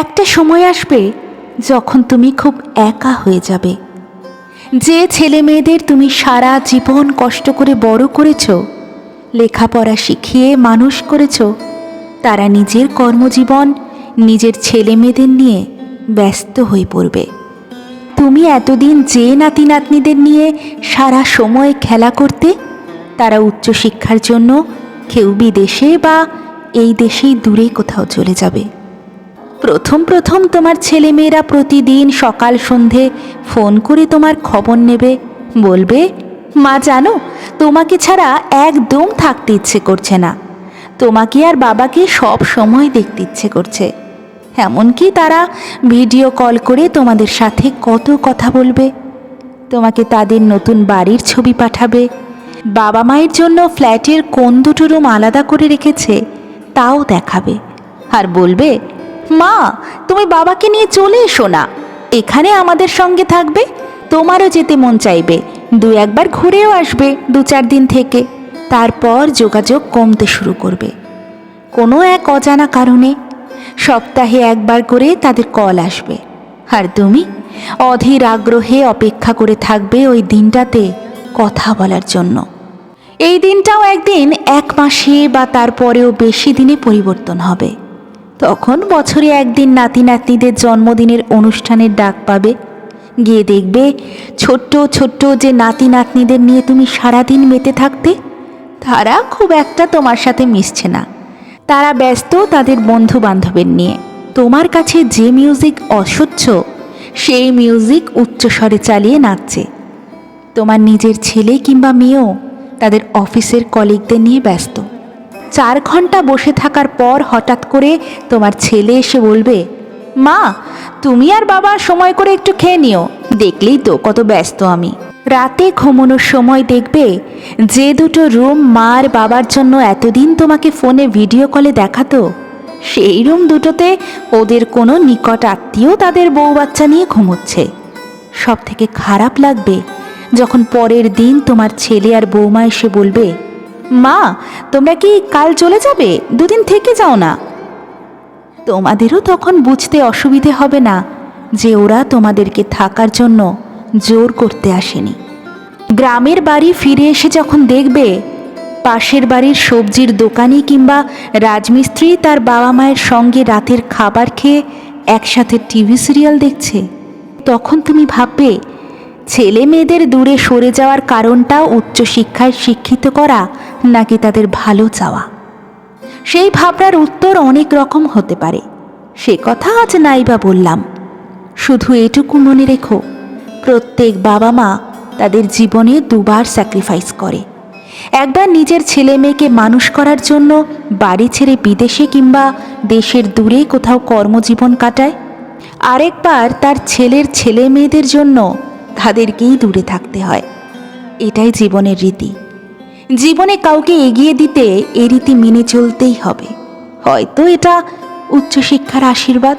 একটা সময় আসবে যখন তুমি খুব একা হয়ে যাবে। যে ছেলে মেয়েদের তুমি সারা জীবন কষ্ট করে বড় করেছ, লেখাপড়া শিখিয়ে মানুষ করেছ, তারা নিজের কর্মজীবন, নিজের ছেলে মেয়েদের নিয়ে ব্যস্ত হয়ে পড়বে। তুমি এতদিন যে নাতি নাতনিদের নিয়ে সারা সময় খেলা করতে, তারা উচ্চশিক্ষার জন্য কেউ বিদেশে বা এই দেশেই দূরে কোথাও চলে যাবে। প্রথম প্রথম তোমার ছেলেমেয়েরা প্রতিদিন সকাল সন্ধে ফোন করে তোমার খবর নেবে। বলবে, মা, জানো, তোমাকে ছাড়া একদম থাকতে ইচ্ছে করছে না। তোমাকে আর বাবাকে সব সময় দেখতে ইচ্ছে করছে। এমনকি তারা ভিডিও কল করে তোমাদের সাথে কত কথা বলবে। তোমাকে তাদের নতুন বাড়ির ছবি পাঠাবে। বাবা মায়ের জন্য ফ্ল্যাটের কোন দুটো রুম আলাদা করে রেখেছে, তাও দেখাবে। আর বলবে মা, তুমি বাবাকে নিয়ে চলে এসো না। এখানে আমাদের সঙ্গে থাকবে, তোমারও যেতে মন চাইবে। দু একবার ঘুরেও আসবে দু চার দিন থেকে। তারপর যোগাযোগ কমতে শুরু করবে। কোনো এক অজানা কারণে সপ্তাহে একবার করে তাদের কল আসবে। আর তুমি অধীর আগ্রহে অপেক্ষা করে থাকবে ওই দিনটাতে কথা বলার জন্য। এই দিনটাও একদিন এক মাসে বা তারপরেও বেশি দিনে পরিবর্তন হবে। তখন বছরে একদিন নাতি নাতনিদের জন্মদিনের অনুষ্ঠানের ডাক পাবে। গিয়ে দেখবে, ছোট্ট ছোট্ট যে নাতি নাতনিদের নিয়ে তুমি সারাদিন মেতে থাকতে, তারা খুব একটা তোমার সাথে মিশছে না। তারা ব্যস্ত তাদের বন্ধু বান্ধবের নিয়ে। তোমার কাছে যে মিউজিক অসহ্য সেই মিউজিক উচ্চস্বরে চালিয়ে নাচছে। তোমার নিজের ছেলে কিংবা মেয়েও তাদের অফিসের কলিগদের নিয়ে ব্যস্ত। চার ঘণ্টা বসে থাকার পর হঠাৎ করে তোমার ছেলে এসে বলবে, মা, তুমি আর বাবা সময় করে একটু খেয়ে নিও, দেখলেই তো কত ব্যস্ত আমি। রাতে ঘুমানোর সময় দেখবে যে দুটো রুম মা আর বাবার জন্য এতদিন তোমাকে ফোনে ভিডিও কলে দেখাতো, সেই রুম দুটোতে ওদের কোনো নিকট আত্মীয় তাদের বউ বাচ্চা নিয়ে ঘুমোচ্ছে। সব থেকে খারাপ লাগবে যখন পরের দিন তোমার ছেলে আর বৌমা এসে বলবে মা, তোমরা কি কাল চলে যাবে? দুদিন থেকে যাও না। তোমাদেরও তখন বুঝতে অসুবিধে হবে না যে ওরা তোমাদেরকে থাকার জন্য জোর করতে আসেনি। গ্রামের বাড়ি ফিরে এসে যখন দেখবে, পাশের বাড়ির সবজির দোকানি কিংবা রাজমিস্ত্রি তার বাবা মায়ের সঙ্গে রাতের খাবার খেয়ে একসাথে টিভি সিরিয়াল দেখছে, তখন তুমি ভাববে ছেলে মেয়েদের দূরে সরে যাওয়ার কারণটাও উচ্চশিক্ষায় শিক্ষিত করা নাকি তাদের ভালো চাওয়া? সেই ভাবনার উত্তর অনেক রকম হতে পারে। সে কথা আজ নাইবা বললাম। শুধু এটুকু মনে রেখো, প্রত্যেক বাবা মা তাদের জীবনে দুবার স্যাক্রিফাইস করে। একবার নিজের ছেলে মেয়েকে মানুষ করার জন্য বাড়ি ছেড়ে বিদেশে কিংবা দেশের দূরে কোথাও কর্মজীবন কাটায়, আরেকবার তার ছেলের ছেলে মেয়েদের জন্য তাদেরকেই দূরে থাকতে হয়। এটাই জীবনের রীতি। জীবনে কাউকে এগিয়ে দিতে এ রীতি মেনে চলতেই হবে। হয়তো এটা উচ্চশিক্ষার আশীর্বাদ।